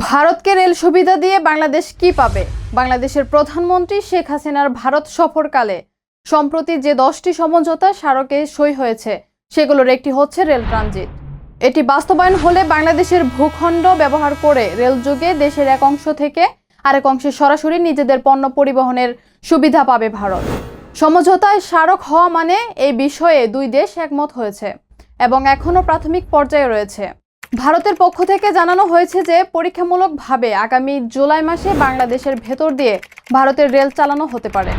ভারতকে রেল সুবিধা দিয়ে বাংলাদেশ কি পাবে? বাংলাদেশের প্রধানমন্ত্রী শেখ হাসিনার ভারত সফরকালে। সম্প্রতি যে দশটি সমঝোতা স্মারকে সই হয়েছে, সেগুলোর একটি হচ্ছে রেল ট্রানজিট। এটি বাস্তবায়ন হলে বাংলাদেশের ভূখণ্ড ব্যবহার করে রেল যুগে দেশের এক অংশ থেকে আরেক অংশে সরাসরি নিজেদের পণ্য পরিবহনের সুবিধা পাবে ভারত। সমঝোতায় স্মারক হওয়া মানে এই বিষয়ে দুই দেশ একমত হয়েছে এবং এখনও প্রাথমিক পর্যায়ে রয়েছে। ভারতের পক্ষ থেকে জানানো হয়েছে যে পরীক্ষামূলকভাবে আগামী জুলাই মাসে বাংলাদেশের ভেতর দিয়ে ভারতের রেল চালানো হতে পারে।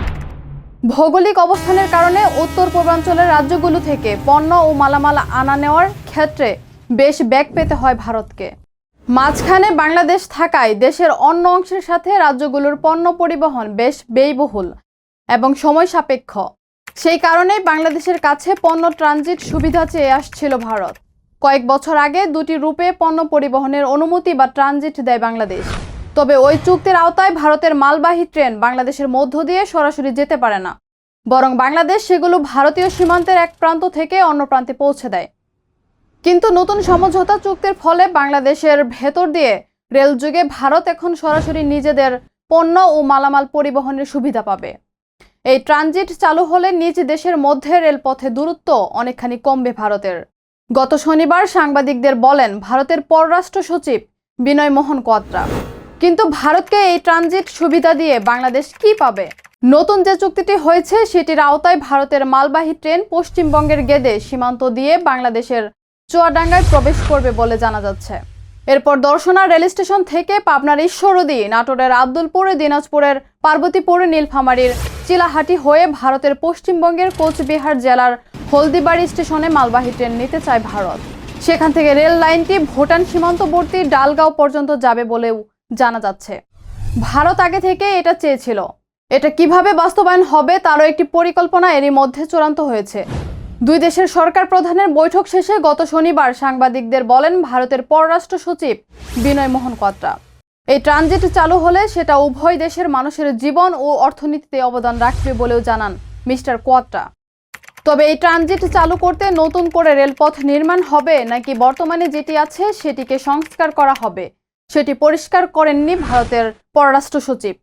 ভৌগোলিক অবস্থানের কারণে উত্তর পূর্বাঞ্চলের রাজ্যগুলো থেকে পণ্য ও মালামাল আনা নেওয়ার ক্ষেত্রে বেশ ব্যাগ পেতে হয় ভারতকে। মাঝখানে বাংলাদেশ থাকায় দেশের অন্য অংশের সাথে রাজ্যগুলোর পণ্য পরিবহন বেশ ব্যয়বহুল এবং সময় সাপেক্ষ। সেই কারণেই বাংলাদেশের কাছে পণ্য ট্রানজিট সুবিধা চেয়ে আসছিল ভারত। কয়েক বছর আগে দুটি রূপে পণ্য পরিবহনের অনুমতি বা ট্রানজিট দেয় বাংলাদেশ। তবে ওই চুক্তির আওতায় ভারতের মালবাহী ট্রেন বাংলাদেশের মধ্য দিয়ে সরাসরি যেতে পারে না। বরং বাংলাদেশ সেগুলো ভারতীয় সীমান্তের এক প্রান্ত থেকে অন্য প্রান্তে পৌঁছে দেয়। কিন্তু নতুন সমঝোতা চুক্তির ফলে বাংলাদেশের ভেতর দিয়ে রেল যুগে ভারত এখন সরাসরি নিজেদের পণ্য ও মালামাল পরিবহনের সুবিধা পাবে। এই ট্রানজিট চালু হলে নিজ দেশের মধ্যে রেলপথে দূরত্ব অনেকখানি কমবে ভারতের। গত শনিবার সাংবাদিকদের বলেন, ভারতের পররাষ্ট্র সচিব বিনয় মোহন কোয়াত্রা। কিন্তু ভারতকে এই ট্রানজিট সুবিধা দিয়ে বাংলাদেশ কি পাবে? নতুন যে চুক্তিটি হয়েছে, সেটির আওতায় ভারতের মালবাহী ট্রেন পশ্চিমবঙ্গের গেদে সীমান্ত দিয়ে বাংলাদেশের চুয়াডাঙ্গায় প্রবেশ করবে বলে জানা যাচ্ছে। এরপর দর্শনা রেল স্টেশন থেকে পাবনার ঈশ্বরদী, নাটোরের আব্দুলপুরে, দিনাজপুরের পার্বতীপুরে, নীলফামারীর চিলাহাটি হয়ে ভারতের পশ্চিমবঙ্গের কোচবিহার জেলার হলদিবাড়ি স্টেশনে মালবাহী ট্রেন নিতে চায় ভারত। সেখান থেকে রেল লাইনটি ভুটান সীমান্তবর্তী ডালগাঁও পর্যন্ত যাবে বলেও জানা যাচ্ছে। ভারত আগে থেকে এটা চেয়েছিল। এটা কীভাবে বাস্তবায়ন হবে তারও একটি পরিকল্পনা এরই মধ্যে চূড়ান্ত হয়েছে। দুই দেশের সরকার প্রধানের বৈঠক শেষে গত শনিবার সাংবাদিকদের বলেন, ভারতের পররাষ্ট্র সচিব বিনয় মোহন কোয়াত্রা। এই ট্রানজিট চালু হলে সেটা উভয় দেশের মানুষের জীবন ও অর্থনীতিতে অবদান রাখবে বলেও জানান মিস্টার কোয়াত্রা। তবে এই ট্রানজিট চালু করতে নতুন করে রেলপথ নির্মাণ হবে নাকি বর্তমানে যেটি আছে সেটিকে সংস্কার করা হবে, সেটি পরিষ্কার করেননি ভারতের পররাষ্ট্র সচিব।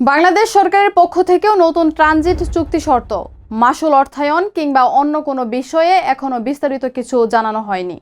বাংলাদেশ সরকারের পক্ষ থেকেও নতুন ট্রানজিট চুক্তি শর্ত মাসুল অর্থায়ন কিংবা অন্য কোনো বিষয়ে এখনও বিস্তারিত কিছু জানানো হয়নি।